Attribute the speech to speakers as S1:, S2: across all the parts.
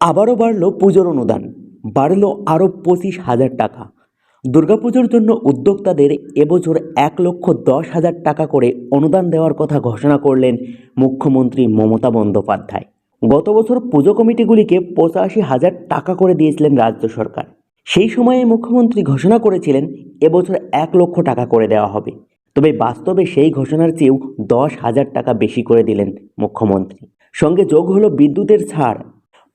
S1: আবারও বাড়ল পুজোর অনুদান। বাড়ল আরও পঁচিশ হাজার টাকা। দুর্গাপুজোর জন্য উদ্যোক্তাদের এবছর এক লক্ষ দশ হাজার টাকা করে অনুদান দেওয়ার কথা ঘোষণা করলেন মুখ্যমন্ত্রী মমতা বন্দ্যোপাধ্যায়। গত বছর পুজো কমিটিগুলিকে পঁচাশি হাজার টাকা করে দিয়েছিলেন রাজ্য সরকার। সেই সময়ে মুখ্যমন্ত্রী ঘোষণা করেছিলেন, এবছর এক লক্ষ টাকা করে দেওয়া হবে। তবে বাস্তবে সেই ঘোষণার চেয়েও দশ হাজার টাকা বেশি করে দিলেন মুখ্যমন্ত্রী। সঙ্গে যোগ হলো বিদ্যুতের ছাড়।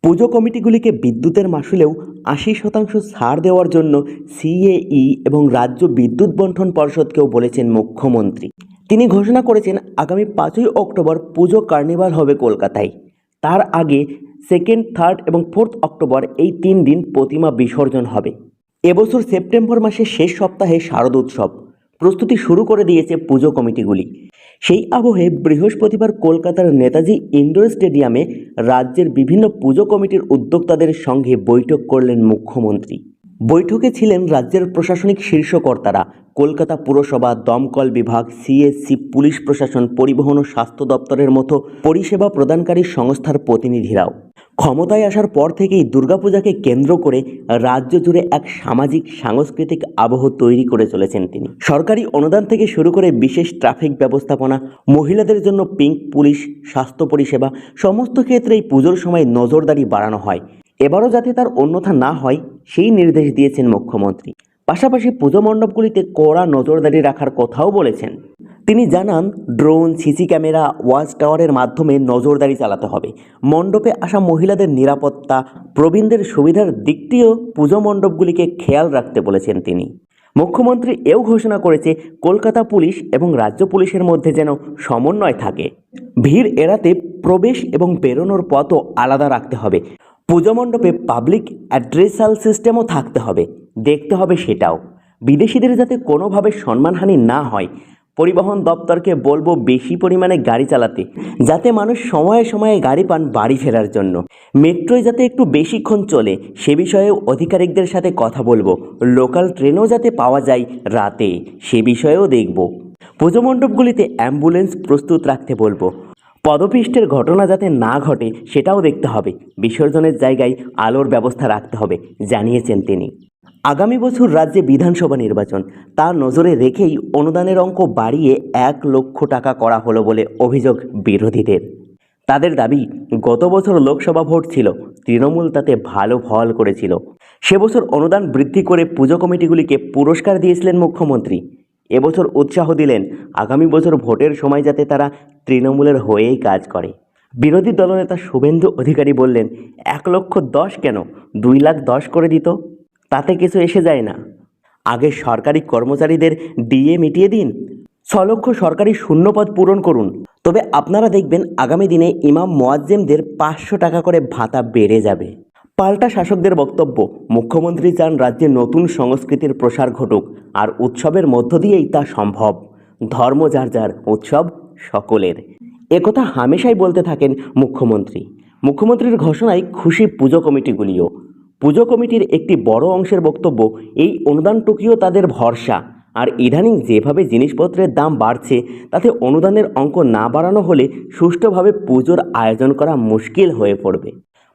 S1: পুজো কমিটিগুলিকে বিদ্যুতের মাসুলেও আশি শতাংশ ছাড় দেওয়ার জন্য সিএই এবং রাজ্য বিদ্যুৎ বন্টন পর্ষদকেও বলেছেন মুখ্যমন্ত্রী। তিনি ঘোষণা করেছেন, আগামী পাঁচই অক্টোবর পুজো কার্নিভাল হবে কলকাতায়। তার আগে সেকেন্ড, থার্ড এবং ফোর্থ অক্টোবর এই তিন দিন প্রতিমা বিসর্জন হবে। এবছর সেপ্টেম্বর মাসের শেষ সপ্তাহে শারদ উৎসব। প্রস্তুতি শুরু করে দিয়েছে পুজো কমিটিগুলি। সেই আবহে বৃহস্পতিবার কলকাতার নেতাজি ইন্ডোর স্টেডিয়ামে রাজ্যের বিভিন্ন পুজো কমিটির উদ্যোক্তাদের সঙ্গে বৈঠক করলেন মুখ্যমন্ত্রী। বৈঠকে ছিলেন রাজ্যের প্রশাসনিক শীর্ষকর্তারা, কলকাতা পুরসভা দমকল বিভাগ, সিএসসি পুলিশ প্রশাসন, পরিবহন ও স্বাস্থ্য দপ্তরের মতো পরিষেবা প্রদানকারী সংস্থার প্রতিনিধিরাও। ক্ষমতায় আসার পর থেকেই দুর্গাপূজাকে কেন্দ্র করে রাজ্য জুড়ে এক সামাজিক, সাংস্কৃতিক আবহ তৈরি করে চলেছেন তিনি। সরকারি অনুদান থেকে শুরু করে বিশেষ ট্রাফিক ব্যবস্থাপনা, মহিলাদের জন্য পিঙ্ক পুলিশ, স্বাস্থ্য পরিষেবা, সমস্ত ক্ষেত্রেই পুজোর সময় নজরদারি বাড়ানো হয়। এবারও যাতে তার অন্যথা না হয়, সেই নির্দেশ দিয়েছেন মুখ্যমন্ত্রী। পাশাপাশি পুজো মণ্ডপগুলিতে কড়া নজরদারি রাখার কথাও বলেছেন। তিনি জানান, ড্রোন, সিসি ক্যামেরা, ওয়াচ টাওয়ারের মাধ্যমে নজরদারি চালাতে হবে। মণ্ডপে আসা মহিলাদের নিরাপত্তা, প্রবীণদের সুবিধার দিকটিও পুজো মণ্ডপগুলিকে খেয়াল রাখতে বলেছেন তিনি। মুখ্যমন্ত্রী এও ঘোষণা করেছে, কলকাতা পুলিশ এবং রাজ্য পুলিশের মধ্যে যেন সমন্বয় থাকে। ভিড় এড়াতে প্রবেশ এবং বেরোনোর পথও আলাদা রাখতে হবে। পুজো মণ্ডপে পাবলিক অ্যাড্রেসাল সিস্টেমও থাকতে হবে। দেখতে হবে সেটাও। বিদেশিদের যাতে কোনোভাবে সম্মানহানি না হয় পরিবহন দপ্তরকে বলব বেশি পরিমাণে গাড়ি চালাতে, যাতে মানুষ সময়ে সময়ে গাড়ি পান বাড়ি ফেরার জন্য। মেট্রোয় যাতে একটু বেশিক্ষণ চলে, সে বিষয়েও অধিকারিকদের সাথে কথা বলব। লোকাল ট্রেনও যাতে পাওয়া যায় রাতে, সে বিষয়েও দেখব। পুজো মণ্ডপগুলিতে অ্যাম্বুলেন্স প্রস্তুত রাখতে বলব। পদপিষ্টের ঘটনা যাতে না ঘটে, সেটাও দেখতে হবে। বিসর্জনের জায়গায় আলোর ব্যবস্থা রাখতে হবে, জানিয়েছেন তিনি। আগামী বছর রাজ্যে বিধানসভা নির্বাচন। তা নজরে রেখেই অনুদানের অঙ্ক বাড়িয়ে এক লক্ষ টাকা করা হলো বলে অভিযোগ বিরোধীদের। তাদের দাবি, গত বছর লোকসভা ভোট ছিল, তৃণমূল তাতে ভালো ফল করেছিল। সে বছর অনুদান বৃদ্ধি করে পুজো কমিটিগুলিকে পুরস্কার দিয়েছিলেন মুখ্যমন্ত্রী। এবছর উৎসাহ দিলেন, আগামী বছর ভোটের সময় যাতে তারা তৃণমূলের হয়েই কাজ করে। বিরোধী দলনেতা শুভেন্দু অধিকারী বললেন, এক লক্ষ দশ কেন? দুই লাখ দশ করে দিত। তাতে কিছু এসে যায় না। আগে সরকারি কর্মচারীদের ডিএ মিটিয়ে দিন ছ লক্ষ সরকারি শূন্যপদ পূরণ করুন। তবে আপনারা দেখবেন আগামী দিনে ইমাম মোয়াজ্জেমদের পাঁচশো টাকা করে ভাতা বেড়ে যাবে। পাল্টা শাসকদের বক্তব্য, মুখ্যমন্ত্রী চান রাজ্যে নতুন সংস্কৃতির প্রসার ঘটুক, আর উৎসবের মধ্য দিয়েই তা সম্ভব। ধর্ম যার যার, উৎসব সকলের। একথা হামেশাই বলতে থাকেন মুখ্যমন্ত্রী। মুখ্যমন্ত্রীর ঘোষণায় খুশি পুজো কমিটিগুলিও। পুজো কমিটির একটি বড় অংশের বক্তব্য, এই অনুদানটুকুও তাদের ভরসা। আর ইদানিং যেভাবে জিনিসপত্রের দাম বাড়ছে, তাতে অনুদানের অঙ্ক না বাড়ানো হলে সুষ্ঠুভাবে পুজোর আয়োজন করা মুশকিল হয়ে পড়বে।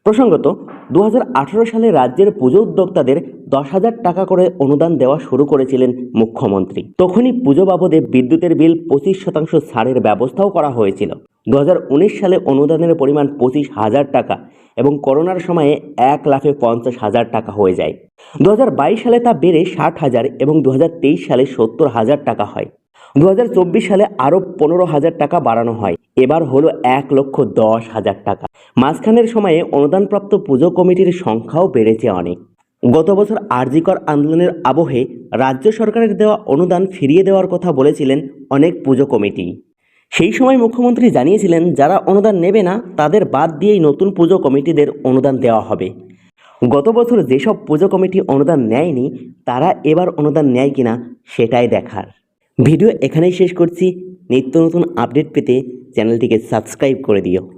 S1: প্রসঙ্গত দু হাজার আঠেরো সালে রাজ্যের পুজো উদ্যোক্তাদের দশ হাজার টাকা করে অনুদান দেওয়া শুরু করেছিলেন মুখ্যমন্ত্রী। তখনই পুজো বাবদে বিদ্যুতের বিল পঁচিশ শতাংশ ছাড়ের ব্যবস্থাও করা হয়েছিল। দু হাজার উনিশ সালে অনুদানের পরিমাণ পঁচিশ হাজার টাকা এবং করোনার সময়ে এক লাখে পঞ্চাশ হাজার টাকা হয়ে যায়। দু হাজার বাইশ সালে তা বেড়ে ষাট হাজার এবং দু হাজার তেইশ সালে সত্তর হাজার টাকা হয়। দু হাজার চব্বিশ সালে আরও পনেরো হাজার টাকা বাড়ানো হয়। এবার হলো এক লক্ষ দশ হাজার টাকা। মাঝখানের সময়ে অনুদানপ্রাপ্ত পুজো কমিটির সংখ্যাও বেড়েছে অনেক। গত বছর আরজিকর আন্দোলনের আবহে রাজ্য সরকারের দেওয়া অনুদান ফিরিয়ে দেওয়ার কথা বলেছিলেন অনেক পুজো কমিটি। সেই সময় মুখ্যমন্ত্রী জানিয়েছিলেন, যারা অনুদান নেবে না, তাদের বাদ দিয়েই নতুন পুজো কমিটিদের অনুদান দেওয়া হবে। গত বছর যেসব পুজো কমিটি অনুদান নেয়নি, তারা এবার অনুদান নেয় কিনা, সেটাই দেখার। ভিডিও এখানেই শেষ করছি। নিত্য নতুন আপডেট পেতে চ্যানেলটিকে সাবস্ক্রাইব করে দিও।